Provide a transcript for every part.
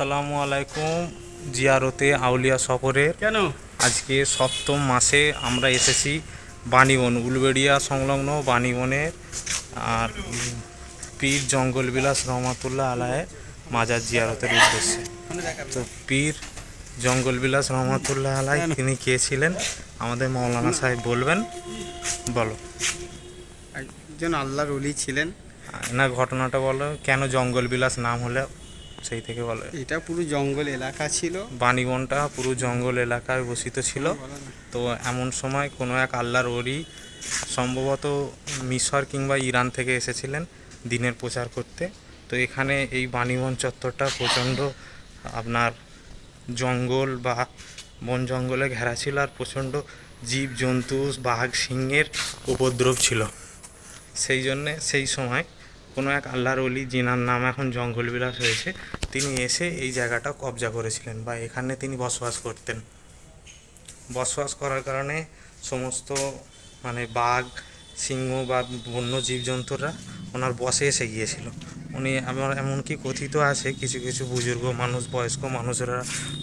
আসসালামু আলাইকুম জিয়ারতে আউলিয়া সফরের কেন? আজকে সপ্তম মাসে আমরা এসেছি বাণীবন উলবেড়িয়া সংলগ্ন বাণীবনের আর পীর জঙ্গল বিলাস রহমাতুল্লাহ আলায় মাজার জিয়ারতের উদ্দেশ্যে। তো পীর জঙ্গল বিলাস রহমাতুল্লাহ আলাই তিনি কে ছিলেন? আমাদের মৌলানা সাহেব বলবেন। বলো। একজন আল্লাহর অলি ছিলেন। না ঘটনাটা বলো। কেন জঙ্গল বিলাস নাম হলে? সেই থেকে বলো। এটা পুরো জঙ্গল এলাকা ছিল। বাণীবনটা পুরো জঙ্গল এলাকায় বসিত ছিল। তো এমন সময় কোনো এক আল্লাহর ওরি সম্ভবত মিশর কিংবা ইরান থেকে এসেছিলেন দিনের প্রচার করতে। তো এখানে এই বাণীবন চত্বরটা প্রচণ্ড আপনার জঙ্গল বা বন জঙ্গলে ঘেরা ছিল আর প্রচণ্ড জীব জন্তু বাঘ সিংহের উপদ্রব ছিল। সেই জন্যে সেই সময় কোনো এক আল্লাহর অলি জিনার নাম এখন জঙ্গল বিলাস হয়েছে, তিনি এসে এই জায়গাটা কবজা করেছিলেন বা এখানে তিনি বসবাস করতেন। বসবাস করার কারণে সমস্ত মানে বাঘ, সিংহ বা বন্য জীবজন্তুরা ওনার বসে এসে গিয়েছিল। উনি আমার এমনকি কথিত আছে, কিছু কিছু বুজুর্গ মানুষ, বয়স্ক মানুষরা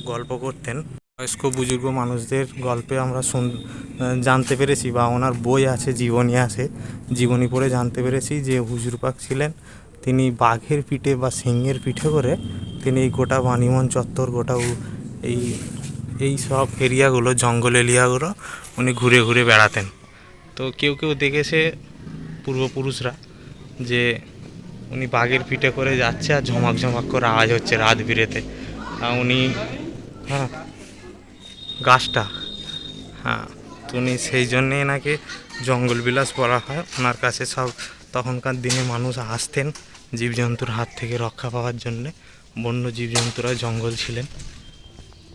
গল্প করতেন। বয়স্ক বুজুর্গ মানুষদের গল্পে আমরা শুন জানতে পেরেছি বা ওনার বই আছে, জীবনী আছে, জীবনী পড়ে জানতে পেরেছি যে হুজুর পাক ছিলেন। তিনি বাঘের পিঠে বা সিংহের পিঠে করে তিনি এই গোটা বাণীমন চত্বর, গোটা এই এই সব এরিয়াগুলো, জঙ্গল এরিয়াগুলো উনি ঘুরে ঘুরে বেড়াতেন। তো কেউ কেউ দেখেছে পূর্বপুরুষরা যে উনি বাঘের পিঠে করে যাচ্ছে আর ঝমাক ঝমাক করে আওয়াজ হচ্ছে রাত বিরেতে। উনি হ্যাঁ গাছটা। হ্যাঁ উনি সেই জন্যেই নাকি জঙ্গল বিলাস বলা হয়। ওনার কাছে সব তখনকার দিনে মানুষ আসতেন জীবজন্তুর হাত থেকে রক্ষা পাওয়ার জন্যে। বন্য জীবজন্তুরা জঙ্গল ছিলেন।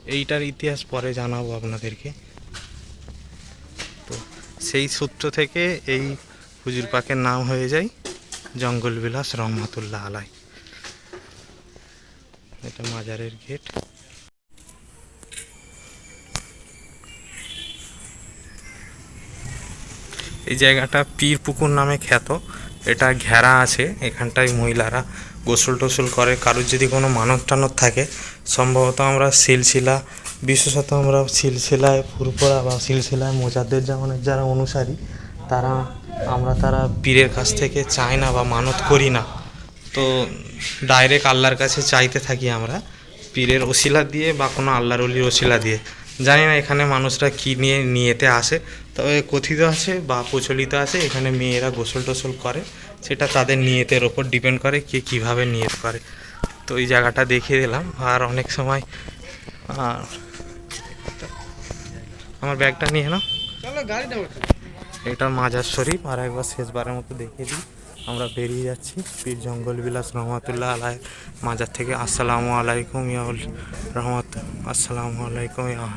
এইটার ইতিহাস পরে জানাব আপনাদেরকে। তো সেই সূত্র থেকে এই হুজুর পাকের নাম হয়ে যায় জঙ্গল বিলাস রহমাতুল্লাহ আলাই এটা মাজারের গেট। এই জায়গাটা পীর পুকুর নামে খ্যাত। এটা ঘেরা আছে, এখানটায় মহিলারা গোসল টোসল করে। কারোর যদি কোনো মানত টানত থাকে, সম্ভবত আমরা সিলসিলা, বিশেষত আমরা সিলসিলায় ফুরপোড়া বা সিলসিলায় মোজাদ্দের জামানের যারা অনুসারী, তারা, আমরা তারা পীরের কাছ থেকে চাই না বা মানত করি না। তো ডাইরেক্ট আল্লাহর কাছে চাইতে থাকি আমরা, পীরের ওসিলা দিয়ে বা কোনো আল্লাহর অলির ওসিলা দিয়ে। জানি না এখানে মানুষরা কী নিয়ে নিয়েতে আসে তবে কথিত আছে বা প্রচলিত আছে এখানে মেয়েরা গোসল টোসল করে সেটা তাদের নিয়েতের ওপর ডিপেন্ড করে কে কীভাবে নিয়ত করে। তো এই জায়গাটা দেখিয়ে দিলাম আর অনেক সময় আর আমার ব্যাগটা নিয়ে নাও। এটা মাজার শরীফ আর একবার শেষবারের মতো দেখিয়ে দিই। আমরা বেরিয়ে যাচ্ছি। পীর জঙ্গল বিলাস রহমতুল্লাহ আলাই মাজার থেকে। আসসালামু আলাইকুম ইয়াউল রহমত, আসসালামু আলাইকুম ইয়া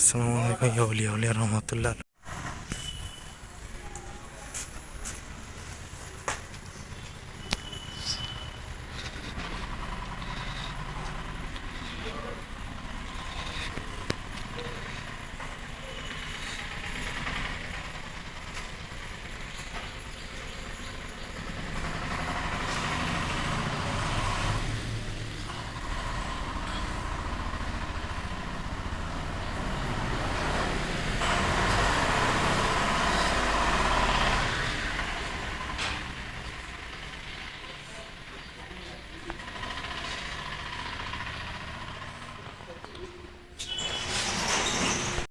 আসসালামু আলাইকুম ইয়াউলিয়া রহমতুল্লাহ।